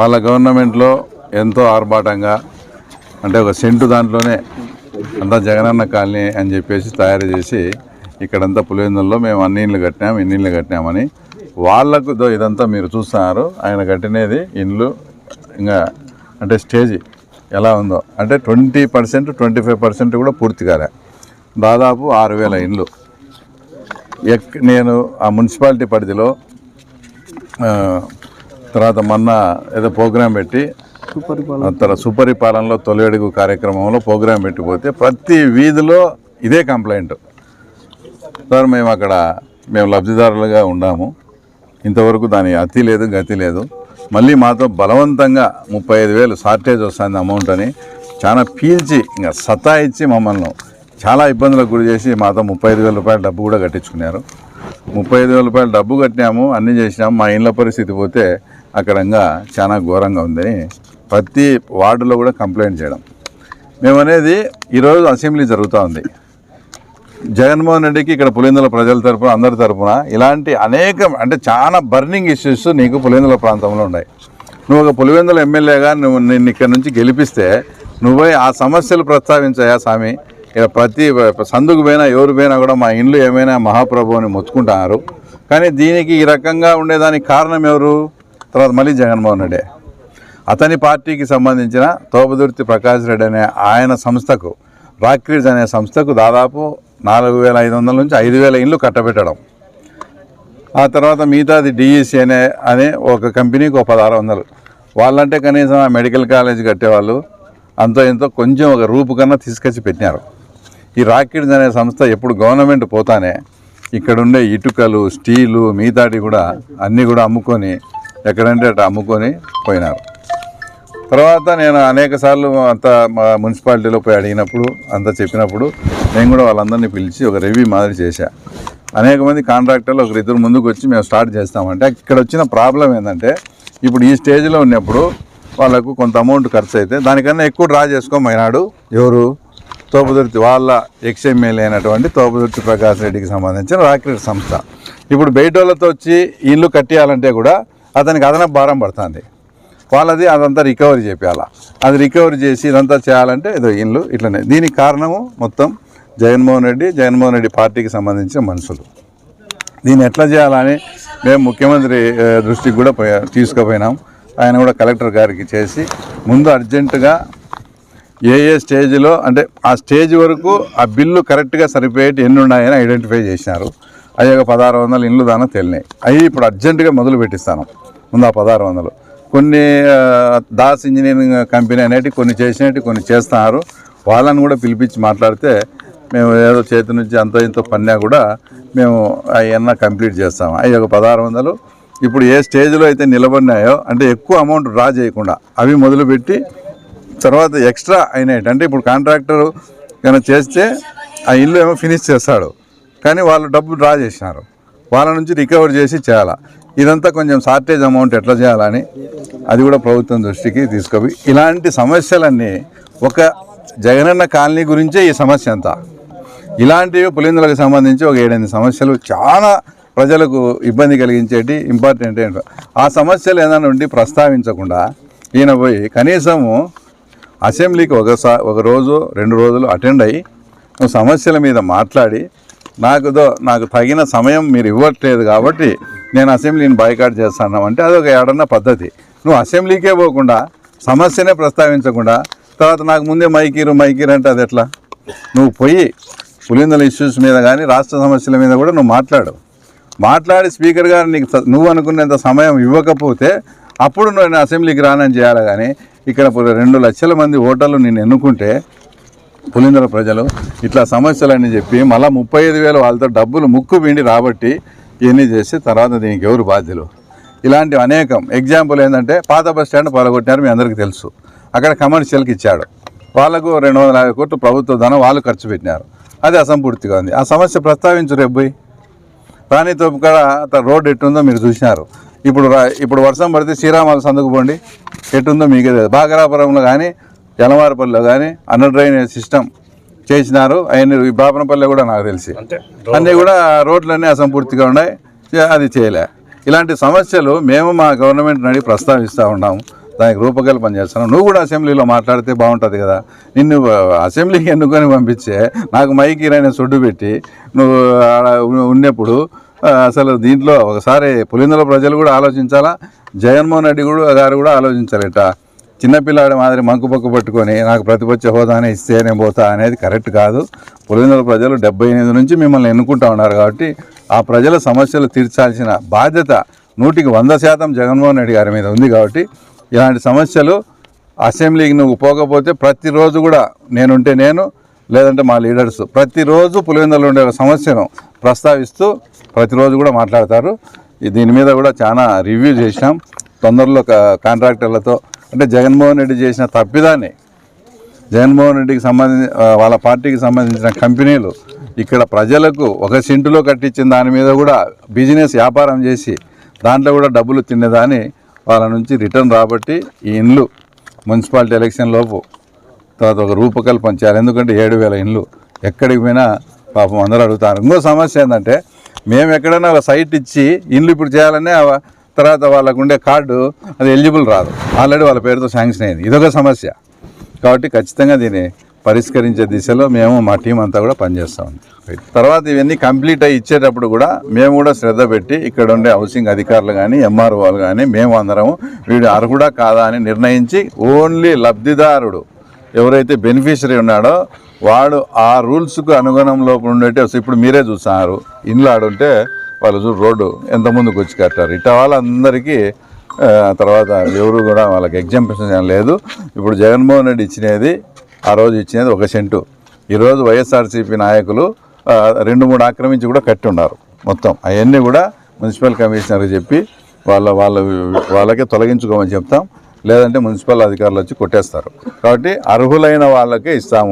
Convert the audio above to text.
వాళ్ళ గవర్నమెంట్లో ఎంతో ఆర్భాటంగా అంటే ఒక సెంటు దాంట్లోనే అంతా జగనన్న కాలనీ అని చెప్పేసి తయారు చేసి ఇక్కడంతా పులివెందుల్లో మేము అన్ని ఇండ్లు కట్టినాం ఇన్ని ఇండ్లు కట్టినామని. వాళ్ళకు ఇదంతా మీరు చూస్తున్నారు ఆయన కట్టినది ఇండ్లు ఇంకా అంటే స్టేజ్ ఎలా ఉందో. అంటే twenty percent twenty five percent కూడా పూర్తి కాలే. దాదాపు ఆరు వేల ఇండ్లు. ఎక్ నేను ఆ మున్సిపాలిటీ పరిధిలో తర్వాత మొన్న ఏదో ప్రోగ్రాం పెట్టి తర్వాత సుపరిపాలనలో తొలి అడుగు కార్యక్రమంలో ప్రోగ్రాం పెట్టిపోతే ప్రతి వీధిలో ఇదే కంప్లైంట్. సార్ మేము అక్కడ మేము లబ్ధిదారులుగా ఉన్నాము. ఇంతవరకు దాని అతి లేదు గతి లేదు. మళ్ళీ మాతో బలవంతంగా ముప్పై ఐదు వేలు షార్టేజ్ వస్తుంది అమౌంట్ అని చాలా పీల్చి ఇంకా సతాయిచ్చి మమ్మల్ని చాలా ఇబ్బందులకు గురి చేసి మాతో ముప్పై ఐదు వేల రూపాయల డబ్బు కూడా కట్టించుకున్నారు. ముప్పై ఐదు వేల రూపాయల డబ్బు కట్టినాము అన్నీ చేసినాము. మా ఇండ్ల పరిస్థితి పోతే అక్కడంగా చాలా ఘోరంగా ఉందని ప్రతి వార్డులో కూడా కంప్లైంట్ చేయడం. మేమనేది ఈరోజు అసెంబ్లీ జరుగుతూ ఉంది. జగన్మోహన్ రెడ్డికి ఇక్కడ పులిందుల ప్రజల తరపున అందరి తరపున ఇలాంటి అనేక అంటే చాలా బర్నింగ్ ఇష్యూస్ నీకు పులివెందుల ప్రాంతంలో ఉన్నాయి. నువ్వు ఒక పులివెందుల ఎమ్మెల్యేగా నువ్వు నిన్ను ఇక్కడ నుంచి గెలిపిస్తే నువ్వే ఆ సమస్యలు ప్రస్తావించాయా స్వామి? ఇక ప్రతి సందుకు పోయినా ఎవరు పోయినా కూడా మా ఇండ్లు ఏమైనా మహాప్రభు అని మొత్తుకుంటున్నారు. కానీ దీనికి ఈ రకంగా ఉండేదానికి కారణం ఎవరు? తర్వాత మళ్ళీ జగన్మోహన్ రెడ్డి. అతని పార్టీకి సంబంధించిన తోపదుర్తి ప్రకాష్ రెడ్డి అనే ఆయన సంస్థకు రాక్రీడ్స్ అనే సంస్థకు దాదాపు నాలుగు వేల ఐదు వందల నుంచి ఐదు వేల ఇండ్లు కట్టబెట్టడం. ఆ తర్వాత మిగతాది డిఈసి అనే అనే ఒక కంపెనీకి ఒక పదహారు వందలు. వాళ్ళంటే కనీసం ఆ మెడికల్ కాలేజ్ కట్టేవాళ్ళు అంతో ఎంతో కొంచెం ఒక రూపు కన్నా తీసుకొచ్చి పెట్టినారు. ఈ రాకెట్స్ అనే సంస్థ ఎప్పుడు గవర్నమెంట్ పోతానే ఇక్కడ ఉండే ఇటుకలు స్టీలు మిగతాటి కూడా అన్నీ కూడా అమ్ముకొని ఎక్కడంటే అట్లా అమ్ముకొని పోయినారు. తర్వాత నేను అనేక సార్లు అంత మా మున్సిపాలిటీలో పోయి అడిగినప్పుడు అంతా చెప్పినప్పుడు నేను కూడా వాళ్ళందరినీ పిలిచి ఒక రివ్యూ మాదిరి చేశా. అనేక మంది కాంట్రాక్టర్లు ఒకరి ఇద్దరు ముందుకు వచ్చి మేము స్టార్ట్ చేస్తామంటే ఇక్కడ వచ్చిన ప్రాబ్లం ఏంటంటే ఇప్పుడు ఈ స్టేజ్లో ఉన్నప్పుడు వాళ్ళకు కొంత అమౌంట్ ఖర్చు అయితే దానికన్నా ఎక్కువ డ్రా చేసుకోమైనాడు ఎవరు? తోపుదుర్తి వాళ్ళ ఎక్స్ఎమ్మెల్యే అయినటువంటి తోపుదుర్తి ప్రకాష్ రెడ్డికి సంబంధించిన రాకెట్ సంస్థ. ఇప్పుడు బయట వాళ్ళతో వచ్చి ఇల్లు కట్టేయాలంటే కూడా అతనికి అదనపు భారం పడుతుంది. వాళ్ళది అదంతా రికవరీ చేయాల అది రికవరీ చేసి ఇదంతా చేయాలంటే ఏదో ఇల్లు ఇట్లనే. దీనికి కారణము మొత్తం జగన్మోహన్ రెడ్డి జగన్మోహన్ రెడ్డి పార్టీకి సంబంధించిన మనుషులు. దీన్ని ఎట్లా చేయాలని మేము ముఖ్యమంత్రి దృష్టికి కూడా తీసుకుపోయినాం. ఆయన కూడా కలెక్టర్ గారికి చేసి ముందు అర్జెంటుగా ఏ ఏ స్టేజ్లో అంటే ఆ స్టేజ్ వరకు ఆ బిల్లు కరెక్ట్గా సరిపోయేటి ఎన్ని ఉన్నాయని ఐడెంటిఫై చేసినారు. అవి ఒక పదహారు వందలు ఇండ్లు దాకా తెలినాయి. అవి ఇప్పుడు అర్జెంటుగా మొదలు పెట్టిస్తాను. ముందు ఆ పదహారు వందలు. కొన్ని దాస్ ఇంజనీరింగ్ కంపెనీ అనేటివి కొన్ని చేసినట్టు కొన్ని చేస్తున్నారు. వాళ్ళని కూడా పిలిపించి మాట్లాడితే మేము ఏదో చేతి నుంచి అంత ఇంత పన్నా కూడా మేము అవన్నీ కంప్లీట్ చేస్తాము అవి ఒక పదహారు వందలు. ఇప్పుడు ఏ స్టేజ్లో అయితే నిలబడినాయో అంటే ఎక్కువ అమౌంట్ డ్రా చేయకుండా అవి మొదలుపెట్టి తర్వాత ఎక్స్ట్రా అయినాయి. అంటే ఇప్పుడు కాంట్రాక్టర్ కనుక చేస్తే ఆ ఇల్లు ఏమో ఫినిష్ చేస్తాడు. కానీ వాళ్ళు డబ్బు డ్రా చేసినారు. వాళ్ళ నుంచి రికవర్ చేసి చేయాలా. ఇదంతా కొంచెం షార్టేజ్ అమౌంట్ ఎట్లా చేయాలని అది కూడా ప్రభుత్వం దృష్టికి తీసుకుపోయి ఇలాంటి సమస్యలన్నీ ఒక జగనన్న కాలనీ గురించే ఈ సమస్య అంతా. ఇలాంటివి పులిందులకు సంబంధించి ఒక ఏడెనిమిది సమస్యలు చాలా ప్రజలకు ఇబ్బంది కలిగించేటి ఇంపార్టెంట్ ఏంటో. ఆ సమస్యలు ఏదైనా ఉండి ప్రస్తావించకుండా ఈయన పోయి కనీసము అసెంబ్లీకి ఒకసా ఒక రోజు రెండు రోజులు అటెండ్ అయ్యి సమస్యల మీద మాట్లాడి నాకుదో నాకు తగిన సమయం మీరు ఇవ్వట్లేదు కాబట్టి నేను అసెంబ్లీని బాయ్కాట్ చేస్తాను అంటే అదొక ఏడన్న పద్ధతి. నువ్వు అసెంబ్లీకే పోకుండా సమస్యనే ప్రస్తావించకుండా తర్వాత నాకు ముందే మైకీరు మైకీరు అంటే అది ఎట్లా? నువ్వు పోయి పులిందల ఇష్యూస్ మీద కానీ రాష్ట్ర సమస్యల మీద కూడా నువ్వు మాట్లాడు మాట్లాడి స్పీకర్ గారు నీకు నువ్వు అనుకున్నంత సమయం ఇవ్వకపోతే అప్పుడు నేను అసెంబ్లీకి రానని చేయాలి కానీ ఇక్కడ రెండు లక్షల మంది ఓటర్లు నేను ఎన్నుకుంటే పులిందల ప్రజలు ఇట్లా సమస్యలని చెప్పి మళ్ళీ ముప్పై ఐదు వేలు వాళ్ళతో డబ్బులు ముక్కు పిండి రాబట్టి ఇవన్నీ చేసి తర్వాత దీనికి ఎవరు బాధ్యులు? ఇలాంటివి అనేకం. ఎగ్జాంపుల్ ఏంటంటే పాత బస్ స్టాండ్ పలగొట్టినారు మీ అందరికీ తెలుసు. అక్కడ కమర్షియల్కి ఇచ్చాడు. వాళ్ళకు రెండు వందల యాభై కోట్లు ప్రభుత్వ ధనం వాళ్ళు ఖర్చు పెట్టినారు. అది అసంపూర్తిగా ఉంది. ఆ సమస్య ప్రస్తావించు రేపు రాణి తోపు కాడ అట్లా రోడ్ ఎట్టుందో మీరు చూసినారు. ఇప్పుడు రా- ఇప్పుడు వర్షం పడితే శ్రీరామాల సందుకు పోండి. ఎట్టుందో మీకు తెలియదు బాగరాపురంలో కానీ యలవారపల్లిలో కానీ అండర్ డ్రైనేజ్ సిస్టమ్ చేసినారు. ఆయన ఈ బాపనపల్లి కూడా నాకు తెలిసి. అన్నీ కూడా రోడ్లన్నీ అసంపూర్తిగా ఉన్నాయి. అది చేయలే. ఇలాంటి సమస్యలు మేము మా గవర్నమెంట్ నడి ప్రస్తావిస్తూ ఉన్నాము దానికి రూపకల్పన చేస్తున్నాం. నువ్వు కూడా అసెంబ్లీలో మాట్లాడితే బాగుంటుంది కదా. నిన్ను అసెంబ్లీకి ఎన్నుకొని పంపించే నాకు మైకి రాని సొడ్డు పెట్టి నువ్వు ఉన్నప్పుడు అసలు దీంట్లో ఒకసారి పులిందుల ప్రజలు కూడా ఆలోచించాలా? జగన్మోహన్ రెడ్డి కూడా గారు కూడా ఆలోచించాలట? చిన్నపిల్లాడి మాదిరి మంకు పక్కు పట్టుకొని నాకు ప్రతిపక్ష హోదానే ఇస్తే నేను పోతా అనేది కరెక్ట్ కాదు. పులివెందుల ప్రజలు డెబ్బై ఎనిమిది నుంచి మిమ్మల్ని ఎన్నుకుంటా ఉన్నారు కాబట్టి ఆ ప్రజల సమస్యలు తీర్చాల్సిన బాధ్యత నూటికి వంద శాతం జగన్మోహన్ రెడ్డి గారి మీద ఉంది కాబట్టి ఇలాంటి సమస్యలు అసెంబ్లీకి నువ్వు పోకపోతే ప్రతిరోజు కూడా నేనుంటే నేను లేదంటే మా లీడర్స్ ప్రతిరోజు పులివెందులో ఉండే ఒక సమస్యను ప్రస్తావిస్తూ ప్రతిరోజు కూడా మాట్లాడతారు. దీని మీద కూడా చాలా రివ్యూ చేసినాం తొందరలో కాంట్రాక్టర్లతో అంటే జగన్మోహన్ రెడ్డి చేసిన తప్పిదాన్ని జగన్మోహన్ రెడ్డికి సంబంధించి వాళ్ళ పార్టీకి సంబంధించిన కంపెనీలు ఇక్కడ ప్రజలకు ఒక సెంటులో కట్టించిన దాని మీద కూడా బిజినెస్ వ్యాపారం చేసి దాంట్లో కూడా డబ్బులు తినేదాన్ని వాళ్ళ నుంచి రిటర్న్ రాబట్టి ఈ ఇండ్లు మున్సిపాలిటీ ఎలక్షన్ లోపు తర్వాత ఒక రూపకల్పన చేయాలి. ఎందుకంటే ఏడు వేల ఇండ్లు ఎక్కడికి పోయినా పాపం అందరూ అడుగుతారు. ఇంకో సమస్య ఏంటంటే మేము ఎక్కడైనా ఒక సైట్ ఇచ్చి ఇండ్లు ఇప్పుడు చేయాలనే తర్వాత వాళ్ళకు ఉండే కార్డు అది ఎలిజిబుల్ రాదు. ఆల్రెడీ వాళ్ళ పేరుతో శాంక్షన్ అయింది. ఇదొక సమస్య. కాబట్టి ఖచ్చితంగా దీన్ని పరిష్కరించే దిశలో మేము మా టీం అంతా కూడా పనిచేస్తాం తర్వాత ఇవన్నీ కంప్లీట్ అయ్యి ఇచ్చేటప్పుడు కూడా మేము కూడా శ్రద్ధ పెట్టి ఇక్కడ ఉండే హౌసింగ్ అధికారులు కానీ ఎంఆర్ఓలు కానీ మేము అందరము వీడు అర్హుడా కాదా అని నిర్ణయించి ఓన్లీ లబ్ధిదారుడు ఎవరైతే బెనిఫిషరీ ఉన్నాడో వాడు ఆ రూల్స్కు అనుగుణంలో ఉండేటి ఇప్పుడు మీరే చూస్తున్నారు ఇండ్లు ఆడుంటే వాళ్ళు చూడు రోడ్డు ఎంత ముందుకు వచ్చి కట్టారు. ఇట్లా వాళ్ళందరికీ తర్వాత ఎవరు కూడా వాళ్ళకి ఎగ్జాంపిషన్ లేదు. ఇప్పుడు జగన్మోహన్ రెడ్డి ఇచ్చినది ఆ రోజు ఇచ్చినది ఒక సెంటు. ఈరోజు వైఎస్ఆర్సీపీ నాయకులు రెండు మూడు ఆక్రమించి కూడా కట్టి ఉన్నారు మొత్తం. అవన్నీ కూడా మున్సిపల్ కమిషనర్కి చెప్పి వాళ్ళ వాళ్ళ వాళ్ళకే తొలగించుకోమని చెప్తాం. లేదంటే మున్సిపల్ అధికారులు వచ్చి కొట్టేస్తారు. కాబట్టి అర్హులైన వాళ్ళకే ఇస్తాము.